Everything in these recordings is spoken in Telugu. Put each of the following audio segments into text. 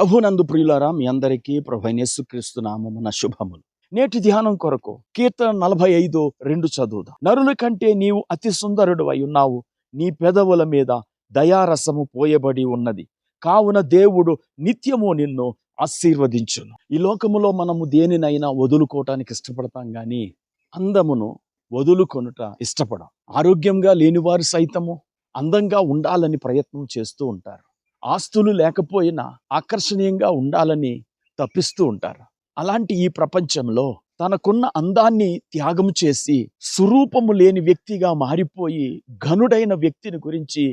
ప్రభునందు ప్రియులారా మీ అందరికీ ప్రభు నామమున శుభములు. నేటి ధ్యానం కొరకు కీర్తన నలభై ఐదు రెండు చదువుదాం. నరుల కంటే నీవు అతి సుందరుడు అయి ఉన్నావు. నీ పెదవుల మీద దయారసము పోయబడి ఉన్నది. కావున దేవుడు నిత్యము నిన్ను ఆశీర్వదించును. ఈ లోకములో మనము దేనినైనా వదులుకోవటానికి ఇష్టపడతాం కానీ అందమును వదులుకొనుట ఇష్టపడం. ఆరోగ్యంగా లేనివారు సైతము అందంగా ఉండాలని ప్రయత్నం చేస్తూ ఉంటారు. ఆస్తులు లేకపోయినా ఆకర్షణీయంగా ఉండాలని తప్పిస్తూ ఉంటారు. అలాంటి ఈ ప్రపంచంలో తనకున్న అందాన్ని త్యాగం చేసి స్వరూపము లేని వ్యక్తిగా మారిపోయి ఘనుడైన వ్యక్తిని గురించి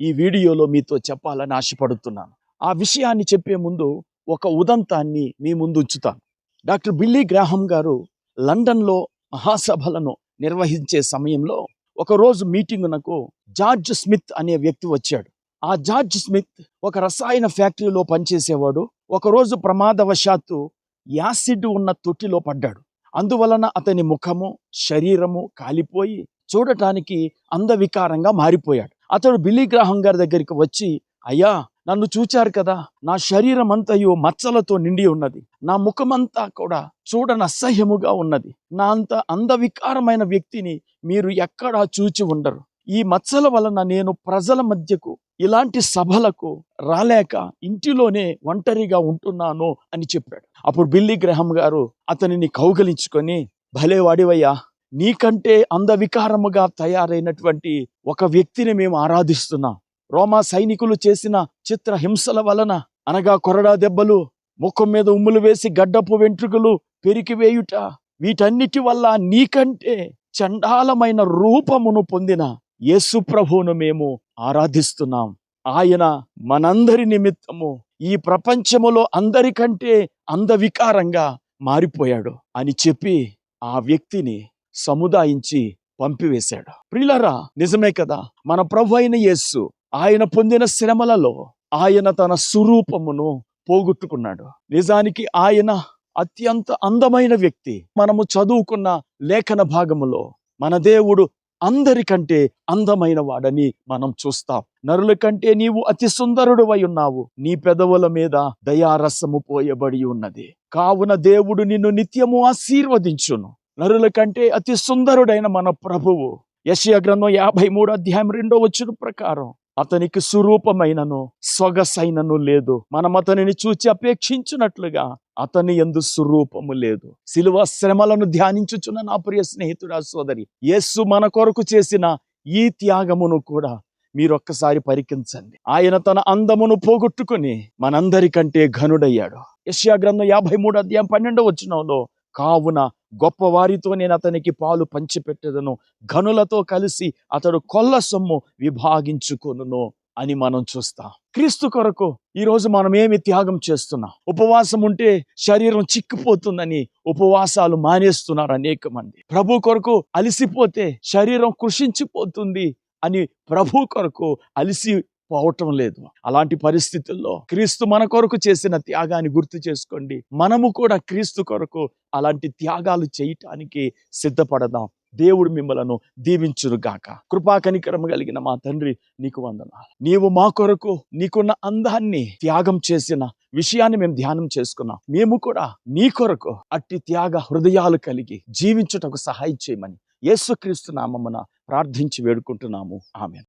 ఈ వీడియోలో మీతో చెప్పాలని ఆశపడుతున్నాను. ఆ విషయాన్ని చెప్పే ముందు ఒక ఉదంతాన్ని మీ ముందు ఉంచుతాను. డాక్టర్ బిల్లీ గ్రాహం గారు లండన్లో మహాసభలను నిర్వహించే సమయంలో ఒకరోజు మీటింగునకు జార్జ్ స్మిత్ అనే వ్యక్తి వచ్చాడు. ఆ జార్జ్ స్మిత్ ఒక రసాయన ఫ్యాక్టరీలో పనిచేసేవాడు. ఒకరోజు ప్రమాదవశాత్తు యాసిడ్ ఉన్న తొట్టిలో పడ్డాడు. అందువలన అతని ముఖము శరీరము కాలిపోయి చూడటానికి అందవికారంగా మారిపోయాడు. అతడు బిల్లీ గ్రాహం గారి దగ్గరికి వచ్చి అయ్యా నన్ను చూచారు కదా! నా శరీరం అంతయు మచ్చలతో నిండి ఉన్నది. నా ముఖమంతా కూడా చూడని అసహ్యముగా ఉన్నది. నా అంత అందవికారమైన వ్యక్తిని మీరు ఎక్కడా చూచి ఉండరు. ఈ మచ్చల వలన నేను ప్రజల మధ్యకు ఇలాంటి సభలకు రాలేక ఇంటిలోనే ఒంటరిగా ఉంటున్నాను అని చెప్పాడు. అప్పుడు బిల్లీ గ్రహం గారు అతనిని కౌగలించుకొని భలే వాడివయ్యా నీకంటే అందవికారముగా తయారైనటువంటి ఒక వ్యక్తిని మేము ఆరాధిస్తున్నాం. రోమా సైనికులు చేసిన చిత్ర హింసల వలన అనగా కొరడా దెబ్బలు ముఖం మీద ఉమ్ములు వేసి గడ్డపు వెంట్రుకలు పెరికివేయుట వీటన్నిటి వల్ల నీకంటే చండాలమైన రూపమును పొందిన యేసు ప్రభువును మేము ఆరాధిస్తున్నాం. ఆయన మనందరి నిమిత్తము ఈ ప్రపంచములో అందరికంటే అందవికారంగా మారిపోయాడు అని చెప్పి ఆ వ్యక్తిని సముదాయించి పంపివేశాడు. ప్రిలరా నిజమే కదా? మన ప్రభు అయిన యేస్సు ఆయన పొందిన శ్రమలలో ఆయన తన స్వరూపమును పోగొట్టుకున్నాడు. నిజానికి ఆయన అత్యంత అందమైన వ్యక్తి. మనము చదువుకున్న లేఖన భాగములో మన దేవుడు అందరికంటే అందమైన వాడని మనం చూస్తాం. నరుల కంటే నీవు అతి సుందరుడు ఉన్నావు నీ పెదవుల మీద దయారసము పోయబడి ఉన్నది. కావున దేవుడు నిన్ను నిత్యము ఆశీర్వదించును. నరుల కంటే అతి సుందరుడైన మన ప్రభువు. యశయ గ్రంథం యాభై మూడు అధ్యాయం రెండో వచ్చిన ప్రకారం అతనికి స్వరూపమైనను సొగసైనను లేదు. మనం అతనిని చూచి అపేక్షించున్నట్లుగా అతని ఎందు స్వరూపము లేదు. సిలువ శ్రమలను ధ్యానించుచున్న నా ప్రియ స్నేహితుడా సోదరి యేసు మన కొరకు చేసిన ఈ త్యాగమును కూడా మీరొక్కసారి పరికించండి. ఆయన తన అందమును పోగొట్టుకుని మనందరికంటే ఘనుడయ్యాడు. యశ్యా గ్రంథం యాభై మూడు అధ్యాయం పన్నెండవ వచ్చినంలో కావున గొప్పవారితో నేను అతనికి పాలు పంచిపెట్టెదను. ఘనులతో కలిసి అతడు కొల్ల సొమ్ము విభాగించుకొనును అని మనం చూస్తాం. క్రీస్తు కొరకు ఈరోజు మనం ఏమి త్యాగం చేస్తున్నాం? ఉపవాసం ఉంటే శరీరం చిక్కిపోతుందని ఉపవాసాలు మానేస్తున్నారు అనేక మంది. ప్రభు కొరకు అలిసిపోతే శరీరం కృషించిపోతుంది అని ప్రభు కొరకు అలిసి పోవటం లేదు. అలాంటి పరిస్థితుల్లో క్రీస్తు మన కొరకు చేసిన త్యాగాన్ని గుర్తు చేసుకోండి. మనము కూడా క్రీస్తు కొరకు అలాంటి త్యాగాలు చేయటానికి సిద్ధపడదాం. దేవుడు మిమ్మలను దీవించును గాక. కృపా కనికరము కలిగిన మా తండ్రి నీకు వందనాలు. నీవు మా కొరకు నీకున్న అందాన్ని త్యాగం చేసిన విషయాన్ని మేము ధ్యానం చేసుకున్నాం. మేము కూడా నీ కొరకు అట్టి త్యాగ హృదయాలు కలిగి జీవించుటకు సహాయం చేయమని యేసుక్రీస్తు నామమున ప్రార్థించి వేడుకుంటున్నాము. ఆమె